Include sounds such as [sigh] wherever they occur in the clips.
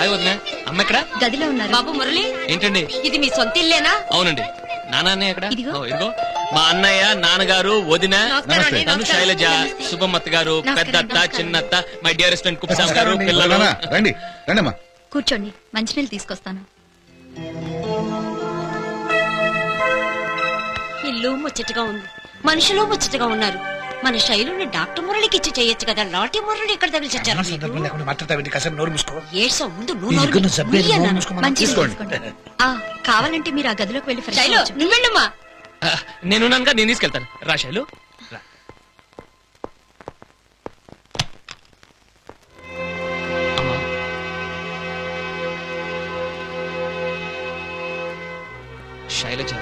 Hi వదిన. అమ్మ ఎక్కడ? గదిలో ఉన్నారు. బాబు మురళి. ఏంటండి? ఇది మీ సొంత ఇల్లేనా? అవునండి. నాన్న ఎక్కడ? ఇదిగో. ఓ, ఇదిగో. మా అన్నయ్య నాన్నగారు వదిన. అండి, తను. శైలజ శుభమత్త గారు నమస్కారం, పెద్దత్త నమస్కారం. చిన్నత్త మై డియరెస్ట్ ఫ్రెండ్ కుప్సాం గారు పిల్లలు. నాన్న, రండి. రండమ్మా. కూర్చోండి. మంచినీళ్ళు తీసుకొస్తాను. ఇల్లు ముచ్చటగా ఉంది. మనుషులు ముచ్చటగా ఉన్నారు. మన శైలుని డాక్టర్ మురళికి ఇచ్చి చేయొచ్చు కదా లాటి మురళి ఇక్కడ తగిలి చచ్చారు సందర్భం లేకుండా మాట్లాడతావేంటి కాసేపు నోరు మూసుకో ఏడ్సో ముందు నువ్వు ఈ నోరు ఇరుకున్న నోరు అన్నాను. మూసుకోమని మంచినీళ్ళు తీసుకోండి. తీసుకోండి ఆ కావాలంటే మీరు ఆ గదిలోకి వెళ్ళి ఫ్రెష్ శైలు అవ్వచ్చు. నేనున్నానుగా నేను తీసుకెళ్తాను రా శైలు రా. అమ్మా. శైలజ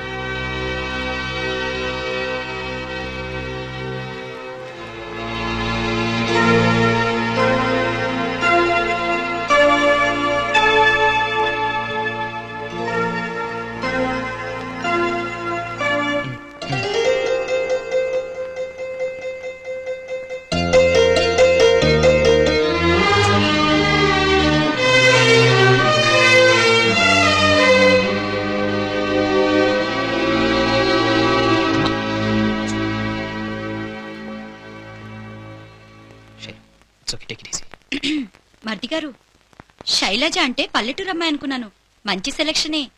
శైలజ అంటే పల్లెటూరు అమ్మాయి అనుకున్నాను. మంచి సెలక్షనే.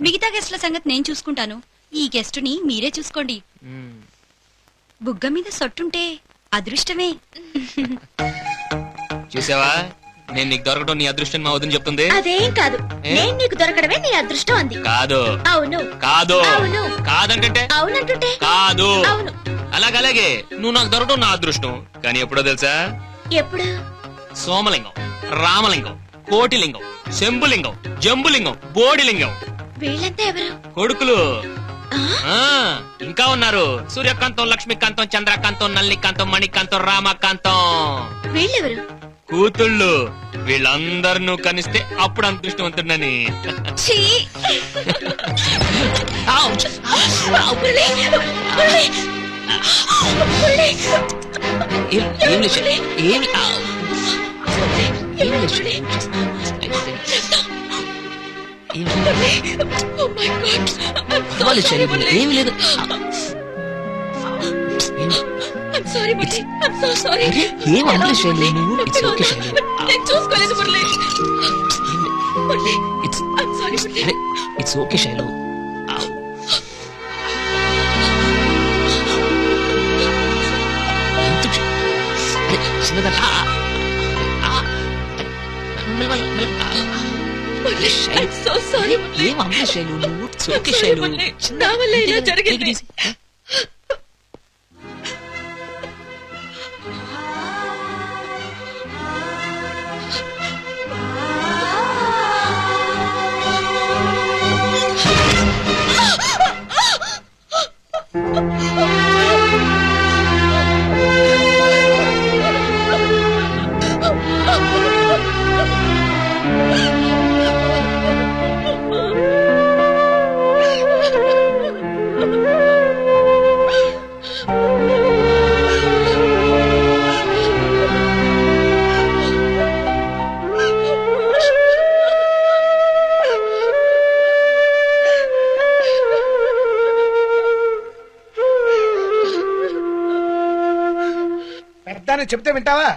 మిగతా గెస్ట్ల సంగతి నేను చూసుకుంటాను. ఈ గెస్టుని మీరే చూసుకోండి. బుగ్గ మీద సొట్టుంటే అదృష్టమే. [laughs] చూసావా? నేను నీకు దొరకడం నీ అదృష్టం మా వదిన చెప్తుంది. అదేం కాదు? నేను నీకు దొరకడమే నీ అదృష్టం అంది. కాదు. అవును. కాదు. అవును. కాదంటే అవునంటుంటే? కాదు. అవును. అలాగలాగే నువ్వు నాకు దొరకడం నా అదృష్టం. కానీ ఎప్పుడో తెలుసా? ఎప్పుడు? సోమలింగం. రామలింగం. కోటిలింగం శంభులింగం జంబులింగం బోడిలింగం వీళ్ళంతా ఎవరు కొడుకులు ఆ? ఆ ఇంకా ఉన్నారు సూర్యకాంతం లక్ష్మీకాంతం చంద్రకాంతం నల్లికాంతం మణికాంతం రామకాంతం వీళ్ళెవరు కూతుళ్ళు వీళ్ళందరినూ కనిస్తే అప్పుడు అదృష్టవంతుడని ఛీ! Murali! Murali! Murali! Murali! Murali! Oh my God! I'm sorry, Murali. ఏమి లేదు. ఏం అనలేదు శైలి నువ్వు ఇట్స్ ఓకే శైలి నేను చూసుకోలేదు Murali Murali it's I'm sorry, Murali. It's okay Shailu ఎందుకు శై- అరే, చిన్నదా మురళి, so sorry, మురళి. ఏం అనలేదు శైలు నువ్వు sorry, శైలు. నా వల్ల ఇలా జరిగింది. పెద్దాన్ని చెప్తే వింటావా?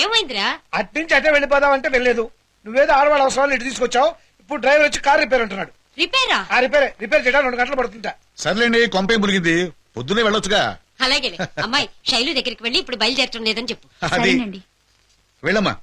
ఏమైందిరా? అట్నుంచి అటే వెళ్ళిపోదాం అంటే వెళ్ళలేదు. నువ్వేదో ఆడవాళ్ళ అవసరాలు ఇటు తీసుకొచ్చావు ఇప్పుడు డ్రైవర్ వచ్చి కార్ రిపేర్ అంటున్నాడు. రిపేరా? ఆ రిపేర్ రిపేర్ చేయడానికి రెండు గంటలు పడుతుంటా. సర్లేండి కొంపే మునిగింది పొద్దునే వెళ్ళొచ్చుగా. అలాగేలే. అమ్మాయి శైలు దగ్గరికి వెళ్ళి ఇప్పుడు బయలుదేరటం లేదని చెప్పు. వెళ్ళమ్మా.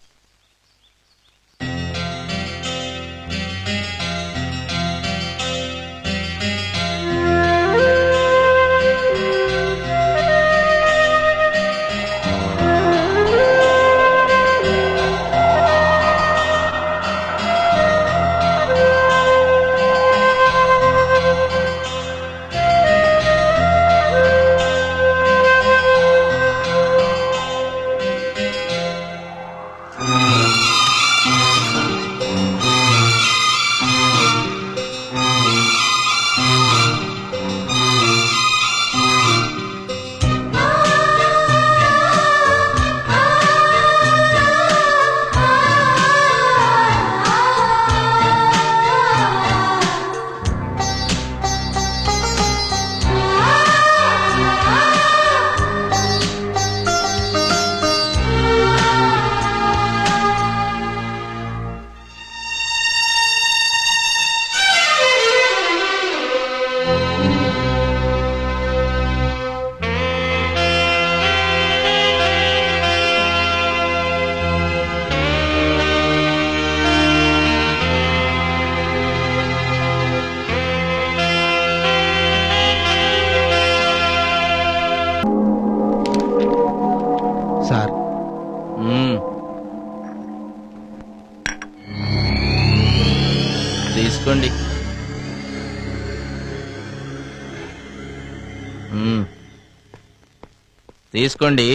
తీసుకోండి.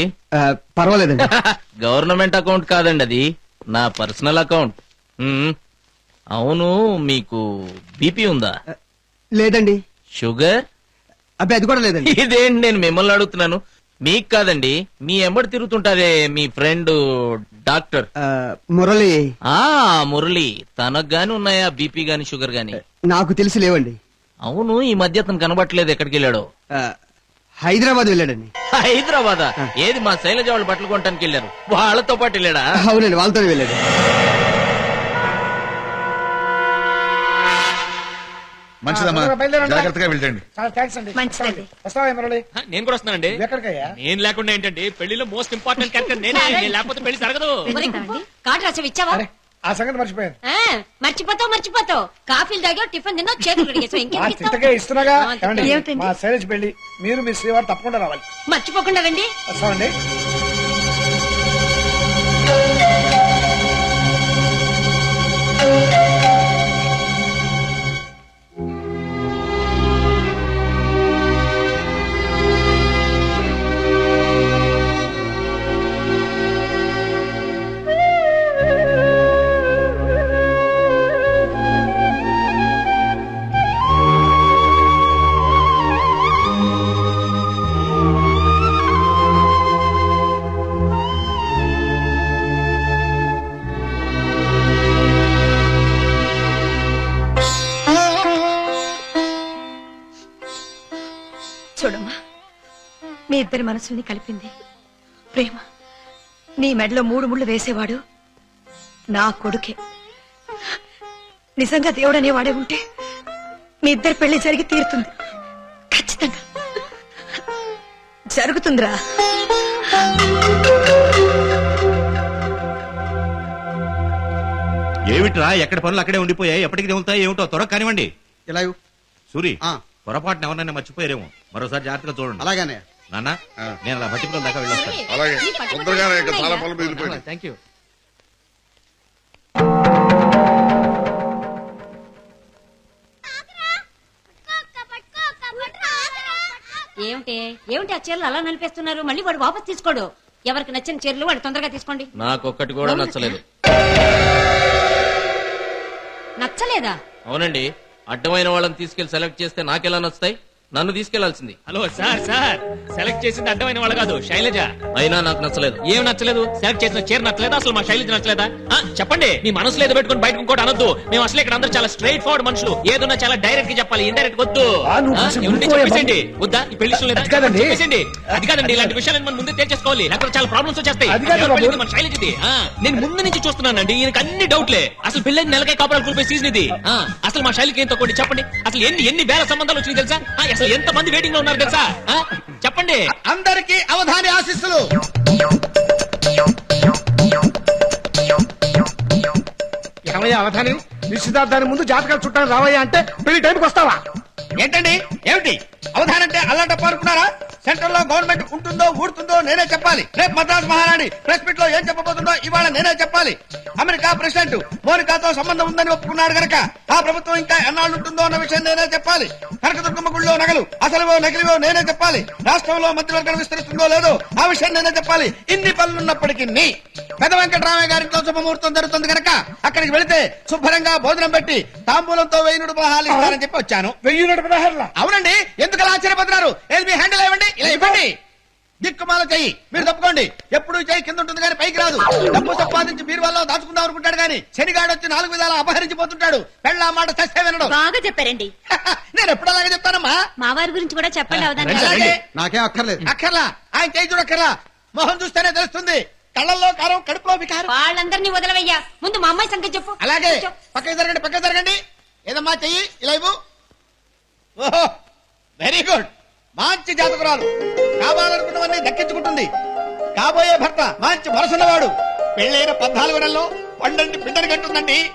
పర్వాలేదండి. [laughs] గవర్నమెంట్ అకౌంట్ కాదండి అది. నా పర్సనల్ అకౌంట్. అవును మీకు బీపీ ఉందా? లేదండి. షుగర్? అబ్బాయి అది కూడా లేదండి. [laughs] ఇదేంటి నేను మిమ్మల్ని అడుగుతున్నాను. మీకు కాదండి మీ ఎంబడి తిరుగుతుంటారే మీ ఫ్రెండ్ డాక్టర్. ఆ, మురళి. ఆ మురళి. తనకు గాని ఉన్నాయా బీపీ గాని షుగర్ గాని? నాకు తెలిసి లేవండి. అవును ఈ మధ్య అతను కనబట్టలేదు ఎక్కడికి వెళ్ళాడో. ఆ, హైదరాబాద్ వెళ్ళాడండి. హైదరాబాద్? ఏది మా శైలజ వాళ్ళు బట్టలు కొనడానికి వెళ్ళారు? వాళ్ళతో పాటు వెళ్ళాడా? అవునండి వాళ్ళతోనే వెళ్ళాడు. మంచిదమ్మా. జాగ్రత్తగా మంచిదండి. వస్తావా మురళి నేను కూడా వస్తున్నానండి. నువ్వు ఎక్కడికయ్యా? నేను లేకుండా ఏంటండి? పెళ్ళిలో మోస్ట్ ఇంపార్టెంట్ క్యారెక్టర్ నేనే. నేను లేకపోతే పెళ్ళి జరగదు. కార్డు రాసావు ఇచ్చావా? ఆ సంగతి మర్చిపోయాను. ఆ, మర్చిపోతావు మర్చిపోతావు. కాఫీలు తాగావు టిఫిన్ తిన్నావు చేతులు కడిగేసావు. ఇస్తున్నాగా. ఆ, ఏమండి? ఏమిటండి? మా శైలజ్ పెళ్ళి మీరు మీ శ్రీవారు తప్పకుండా రావాలి. మర్చిపోకుండా రండి. వస్తామండి. మీ ఇద్దరి మనసుల్ని కలిపింది. ప్రేమ నీ మెడలో మూడు ముళ్ళు వేసేవాడు నా కొడుకే. నిజంగా దేవుడు అనేవాడే ఉంటే మీ ఇద్దరి పెళ్ళి జరిగి తీరుతుంది. ఖచ్చితంగా. జరుగుతుందిరా. ఏమిట్రా ఎక్కడ పనులు అక్కడే ఉండిపోయాయి ఎప్పటికి తెగులుతాయి ఏమిటో త్వర కానివ్వండి. ఇలా. సూరి ఆ. పొరపాటున ఎవరినైనా మర్చిపోయారేమో. మరోసారి జాగ్రత్తగా చూడండి. అలాగనే. నాన్న నేను అలా భట్టిపురం దాకా వెళ్ళొస్తాను. అలాగే. తొందరగానే చాలా? పనులు మిగిలిపోయింది థ్యాంక్ యూ ఏమిటి? ఏమిటి ఆ చీరలు అలా నలిపేస్తున్నారు? మళ్ళీ వాడు వాపస్ తీసుకోడు. ఎవరికి నచ్చిన చీరలు వాడు తొందరగా తీసుకోండి. నాకొక్కటి కూడా నచ్చలేదు. నచ్చలేదా? అవునండి. అడ్డమైన వాళ్ళని తీసుకెళ్ళి సెలెక్ట్ చేస్తే నాకెలా నచ్చుతాయి? నన్ను తీసుకెళ్ళాల్సింది. Hello sir sir. సెలెక్ట్ చేసింది అడ్డమైన వాళ్ళు కాదు శైలజ. అయినా నాకు నచ్చలేదు. ఏం నచ్చలేదు? సెలెక్ట్ చేసిన చీర నచ్చలేదా? అసలు మా శైలజ నచ్చలేదా? ఆ, చెప్పండి. మీ మనసులో ఏదో పెట్టుకుని బయటకు ఇంకోటి అనొద్దు. మేము అసలు ఇక్కడ అందరూ చాలా స్ట్రైట్ ఫార్వర్డ్ మనుషులు. ఏదన్నా చాలా డైరెక్ట్గా చెప్పాలి. ఇండైరెక్ట్ వద్దు. ఆ, నువ్వు ఆ, కొంచెం ఏముంది? ఊరుకోయే చెప్పేసేయండి. వద్దా? ఈ పెళ్ళి ఇష్టం లేదా? అది కాదండి. చెప్పేసేయండి. అది కాదండి. ఇలాంటి విషయాలను మనం ముందే తేల్చేసుకోవాలి. లేకపోతే చాలా ప్రాబ్లమ్స్ వచ్చేస్తాయి. అది కాదు ఎవరి బాబు. పెళ్ళిది మన శైలజది? ఆ, నేను ముందు నుంచి చూస్తున్నానండి. ఈయనకి అన్ని డౌట్లే. అసలు పెళ్ళైన నెలకే కాపురాలు కూలిపోయి సీజన్ ఇది. ఆ, అసలు మా శైలికి ఏం తక్కువ చెప్పండి. అసలు ఎన్ని ఎన్ని వేల సంబంధాలు వచ్చినాయి తెలుసా? ఆ, అసలు ఎంత మంది వెయిటింగ్లో ఉన్నారు తెలుసా? ఆ, చెప్పండి. అందరికీ అవధాని ఆశిస్సులు. ఏమయ్యా అవధాని? నిశ్చితార్థానికి ముందు జాతకాలు చుట్టానికి రావయ్యా అంటే పెళ్ళి టైంకి వస్తావా? ఏంటండి? ఏమిటి? అవధానంటే అల్లాటప్ప అనుకున్నారా? సెంట్రల్లో గవర్నమెంట్ ఉంటుందో ఊడుతుందో నేనే చెప్పాలి. రేపు మద్రాస్ మహారాణి ప్రెస్ మీట్లో ఏం చెప్పబోతుందో ఇవాళ నేనే చెప్పాలి. అమెరికా ప్రెసిడెంట్ మోనికాతో సంబంధం ఉందని ఒప్పుకున్నాడు గనక ఆ ప్రభుత్వం ఇంకా ఎన్నాళ్ళు ఉంటుందో అన్న విషయం నేనే చెప్పాలి. కనకదుర్గమ్మ గుళ్ళో నగలు అసలువో నకిలివో నేనే చెప్పాలి. రాష్ట్రంలో మంత్రివర్గం విస్తరిస్తుందో లేదో ఆ విషయం నేనే చెప్పాలి. ఇన్ని పనులున్నప్పటికీ పెద్ద వెంకటరామయ్య గారింట్లో శుభముహూర్తం జరుగుతుంది గనక అక్కడికి వెళితే శుభ్రంగా భోజనం పెట్టి తాంబూలంతో వెయ్యినుడు మహాలు ఇస్తారని చెప్పి వచ్చాను. వెయ్యి నూట పదహారులా? అవునండి. ఎందుకు అలా ఆశ్చర్యపోతున్నారు ఏది మీ హ్యాండిల్ ఇవ్వండి. ఇలా ఇవ్వండి. దిక్కుమాల చెయ్యి. మీరు తప్పుకోండి. ఎప్పుడు చెయ్యి కింద ఉంటుంది కానీ పైకి రాదు. డబ్బు సంపాదించి మీరు వల్ల దాచుకుందాం అనుకుంటాడు కానీ శనిగాడు వచ్చి నాలుగు విధాలు అపహరించిపోతుంటాడు. పెళ్ళ మాట చస్తే వినడం. బాగా చెప్పారండి. [laughs] నేను ఎప్పుడు అలాగే చెప్తానమ్మా? మా వారి గురించి కూడా చెప్పండి అవదాని అలాగే. నాకేం అక్కర్లేదు. అక్కర్లా. ఆయన చేయి చూడక్కర్లా. మొహం చూస్తేనే తెలుస్తుంది. కళ్ళల్లో కారం కడుపులో వికారం. వాళ్ళందరినీ వదలవయ్యా. ముందు మా అమ్మాయి సంగతి చెప్పు. అలాగే. పక్కకి జరగండి పక్కకి జరగండి. ఏదమ్మా చెయ్యి? ఇలా ఇవ్వు. ఓహో వెరీ గుడ్ మంచి జాతకురాలు. కావాలనుకున్నవన్నీ దక్కించుకుంటుంది. కాబోయే భర్త మంచి మనసున్నవాడు. పెళ్ళైన పద్నాలుగు నెలల్లో పండంటి బిడ్డని కట్టుందండి.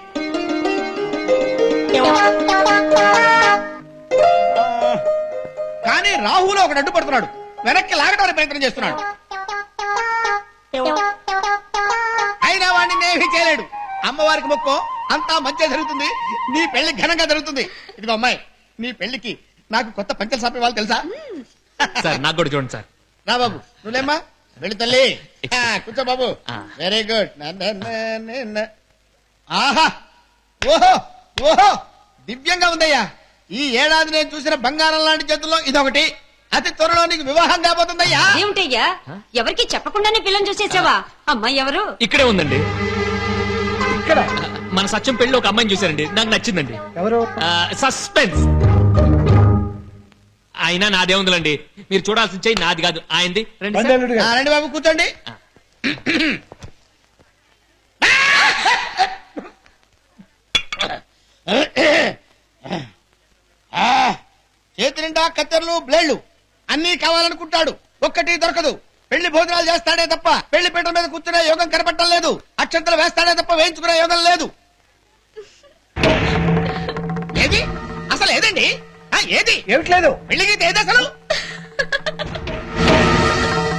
కానీ రాహులో ఒకడు అడ్డుపడుతున్నాడు. వెనక్కి లాగడానికి ప్రయత్నం చేస్తున్నాడు. అయినా వాడిని ఏమీ చేయలేడు. అమ్మవారికి మొక్కో అంతా మంచిగా జరుగుతుంది. నీ పెళ్ళి ఘనంగా జరుగుతుంది. ఇదిగో అమ్మాయి నీ పెళ్ళికి నాకు కొత్త పంచలు సాపే వాళ్ళు తెలుసా? సార్ నాకు కూడా చూడండి సార్. రా బాబు నువ్వులేమ్మా వెళ్ళి తల్లి. కూర్చో బాబు. వెరీ గుడ్ ఆహా! ఓహో! ఓహో! దివ్యంగా ఉందయ్యా. ఈ ఏడాది నేను చూసిన బంగారం లాంటి చేతుల్లో ఇదొకటి. అతి త్వరలో నీకు వివాహం కాబోతుందయ్యా. ఏమిటయ్యా? ఎవరికి చెప్పకుండానే పిల్లని చూసేసావా? అమ్మాయి ఎవరు? ఇక్కడే ఉందండి. ఇక్కడ? మన సత్యం పెళ్ళి ఒక అమ్మాయిని చూశారండి. నాకు నచ్చిందండి. ఎవరు? సస్పెన్స్. అయినా నాదే ఉందిలండి. మీరు చూడాల్సిన చెయ్యి నాది కాదు. ఆయనది. రండి సార్. బండలుడు ఆ, రండి బాబు కూర్చోండి. ఆ, చేతి నిండా కత్తెరలు బ్లేళ్ళు అన్నీ కావాలనుకుంటాడు. ఒక్కటి దొరకదు. పెళ్ళి భోజనాలు చేస్తాడే తప్ప పెళ్ళి పీటల మీద కూర్చునే యోగం కనపడటం లేదు. అక్షంతలు వేస్తాడే తప్ప వేయించుకునే యోగం లేదు. ఏది? అసలు ఏదండి? ఆ, ఏది? ఏమిట్లేదు పెళ్ళికి ఏది అసలు?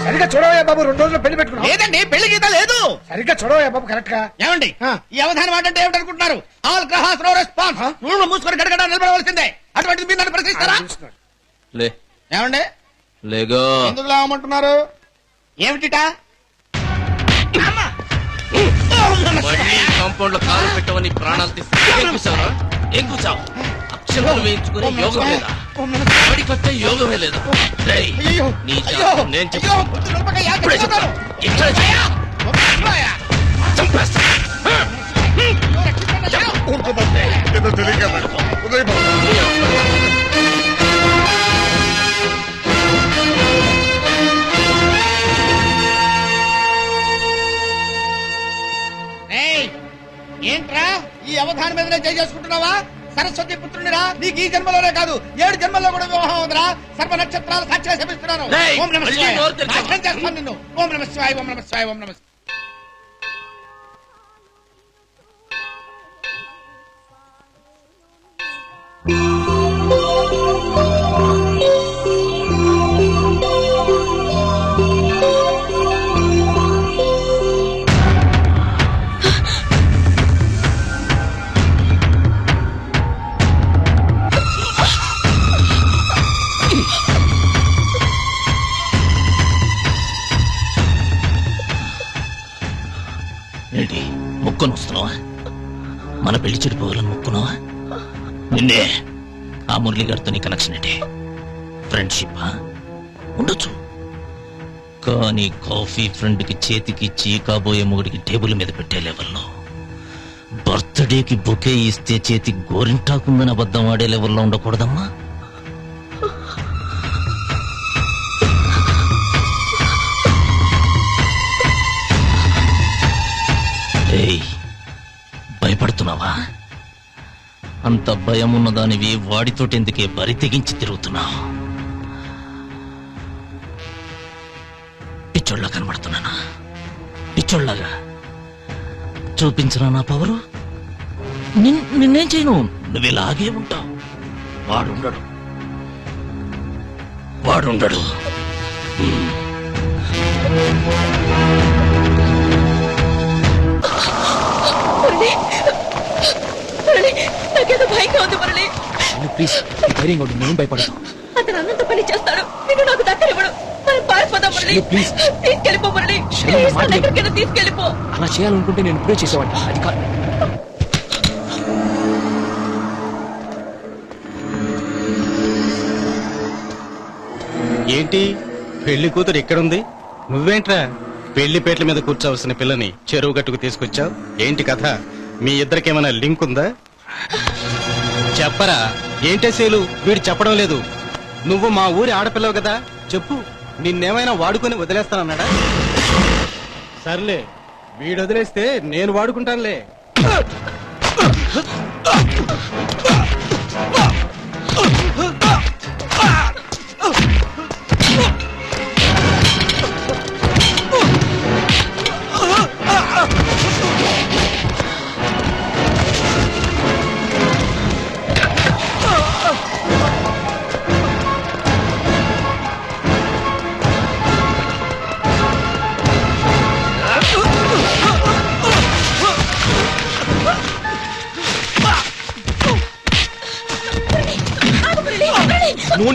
సరిగ్గా చూడవయ్యా బాబు రెండు రోజులు పెళ్ళి పెట్టుకున్నావు లేదండి పెళ్ళి గీత లేదు. సరిగ్గా చూడవయ్యా బాబు కరెక్ట్గా ఏమండి? ఆ. ఈ అవధానం అంటే ఏమిటనుకుంటున్నారు? ఆల్ గ్రహాస్ నో రెస్పాన్స్ నువ్వు మూసుకొని గడగడ నిలబడవలసిందే. అటువంటిది మీరు నన్ను ప్రశ్నిస్తారా. లే. ఏమండి? లేగో. ఎందుకు లావమంటున్నారు? ఏమిటిటా? కాంపౌండ్లో కాలు పెట్టవని ప్రాణాలు తీసి ఏం కూర్చావు అక్షరాలు వేయించుకునే యోగం లేదా? బడి కట్టే యోగమే లేదా? నీ నేను చెప్తాను. ఇక్కడే. చంపేస్తా. ఏంట్రా? ఈ అవధానం మీదనే చేయి చేసుకుంటున్నావా? సరస్వతి పుత్రునిరా? నీకు ఈ జన్మలోనే కాదు ఏడు జన్మల్లో కూడా వివాహం అవుతురా సర్వ నక్షత్రాలు సాక్షిగా శపిస్తున్నాను. ఓం నమ శివాయ. చేస్తాను నిన్ను. ఓం నమ శివాయ ఓం నమ శివాయ ఓం నమ ముక్కును వస్తున్నావా? మన పెళ్ళి చెడిపోవాలని ముక్కున్నావా? నిన్నే ఆ మురళి గారితో నీ కనెక్షన్ ఏంటి? ఫ్రెండ్షిప్ ఉండొచ్చు. కానీ కాఫీ ఫ్రెండ్కి చేతికి ఇచ్చి కాబోయే మొగుడికి టేబుల్ మీద పెట్టే లెవెల్లో బర్త్డేకి బొకే ఇస్తే చేతి గోరింటాకుందని అబద్ధం ఆడే లెవెల్లో ఉండకూడదమ్మా. ఏయ్ భయపడుతున్నావా? అంత భయం ఉన్నదానివి వాడితోటెందుకే బరి తెగించి తిరుగుతున్నావు? పిచ్చోళ్ళ కనబడుతున్నానా? పిచ్చోళ్ళగా చూపించరా నా పవరు నిన్నేం చేయను? నువ్వు ఇలాగే ఉంటావు. వాడుండడు. వాడుండడు. నాకేదో భయంగా ఉంది మురళి ప్లీజ్ ధైర్యంగా ఉండు నేను భయపడతాను అతను అన్నంత పని చేస్తాడు. నేను నాకు దక్కనివ్వడు మనం పారిపోదాం మురళి శైలు, please. తీసుకెళ్ళిపో మురళి శైలు, ప్లీజ్, నా మాటలు- దగ్గరికైనా తీసుకెళ్ళిపో. అలా చేయాలనుకుంటే నేను ఇప్పుడే చేసేవాడిని. అది కాదు. ఏంటి? పెళ్ళి కూతురు ఎక్కడుంది నువ్వేంట్రా? పెళ్ళిపేట్ల మీద కూర్చోవలసిన పిల్లని చెరువు గట్టుకు తీసుకొచ్చావు? ఏంటి కథ? మీ ఇద్దరికేమైనా లింక్ ఉందా? చెప్పరా. ఏంటే శైలు? వీడు చెప్పడం లేదు. నువ్వు మా ఊరి ఆడపిల్లవు కదా. చెప్పు. నిన్నేమైనా వాడుకొని వదిలేస్తానన్నాడా? సర్లే. వీడు వదిలేస్తే నేను వాడుకుంటానులే. నువ్వు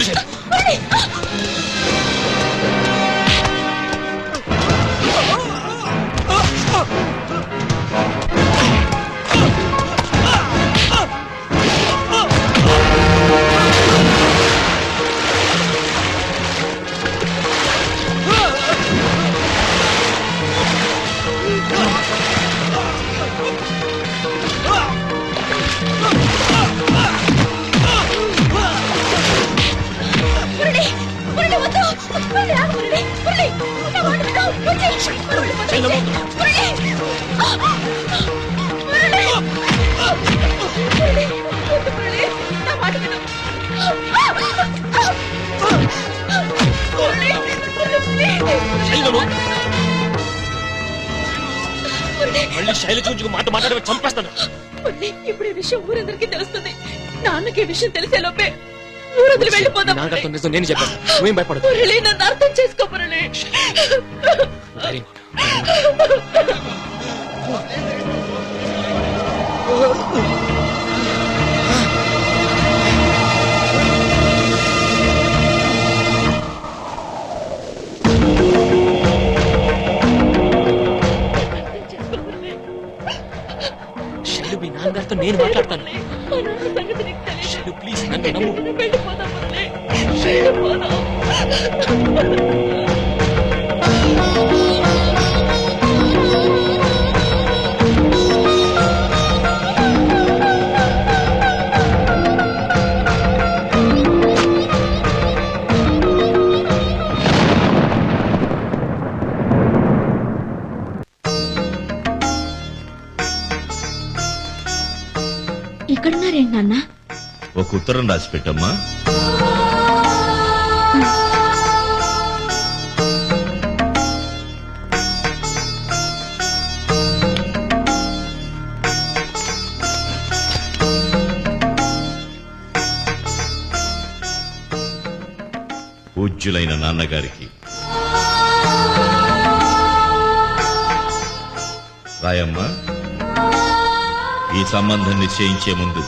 మళ్ళీ శైలు చూసి మాట మాట్లాడి చంపేస్తాను. ఇప్పుడు ఈ విషయం ఊరందరికీ తెలుస్తుంది. నాన్నకి ఈ విషయం తెలిసే లోపే ఊరొదిలి వెళ్ళిపోదాం. నాన్నగారితో నిజం నేను చెప్పాను. నువ్వేం భయపడదు నన్ను అర్థం చేసుకో మురళి శైలు మీ నాన్నగారితో నేను మాట్లాడతాను. ఇక్కడున్నారేంటి ఒక ఉత్తరం రాసి పెట్టమ్మా పూజ్యులైన నాన్నగారికి. రాయమ్మా ఈ సంబంధం నిశ్చయించే ముందు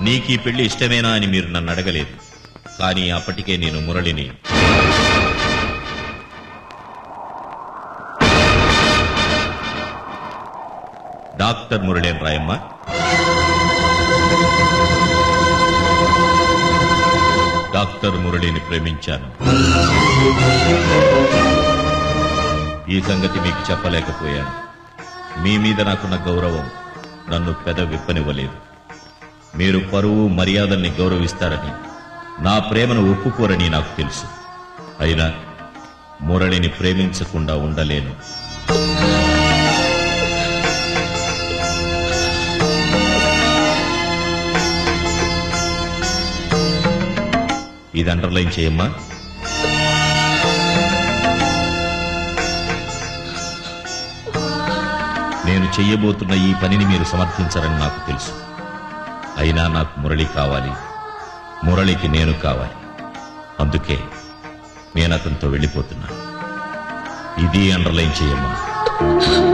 నీకు ఈ పెళ్ళి ఇష్టమేనా అని మీరు నన్ను అడగలేదు. కానీ అప్పటికే నేను మురళిని. డాక్టర్ మురళేన్ రాయమ్మ? డాక్టర్ మురళిని ప్రేమించాను. ఈ సంగతి మీకు చెప్పలేకపోయాను. మీ మీద నాకున్న గౌరవం నన్ను పెద విప్పనివ్వలేదు. మీరు పరువు మర్యాదల్ని గౌరవిస్తారని నా ప్రేమను ఒప్పుకోరని నాకు తెలుసు. అయినా మురళిని ప్రేమించకుండా ఉండలేను. ఇది అండర్లైన్ చేయమ్మా. నేను చెయ్యబోతున్న ఈ పనిని మీరు సమర్థించరని నాకు తెలుసు. అయినా నాకు మురళి కావాలి. మురళికి నేను కావాలి. అందుకే నేను అతనితో వెళ్ళిపోతున్నా. ఇది అండర్లైన్ చేయమ్మా.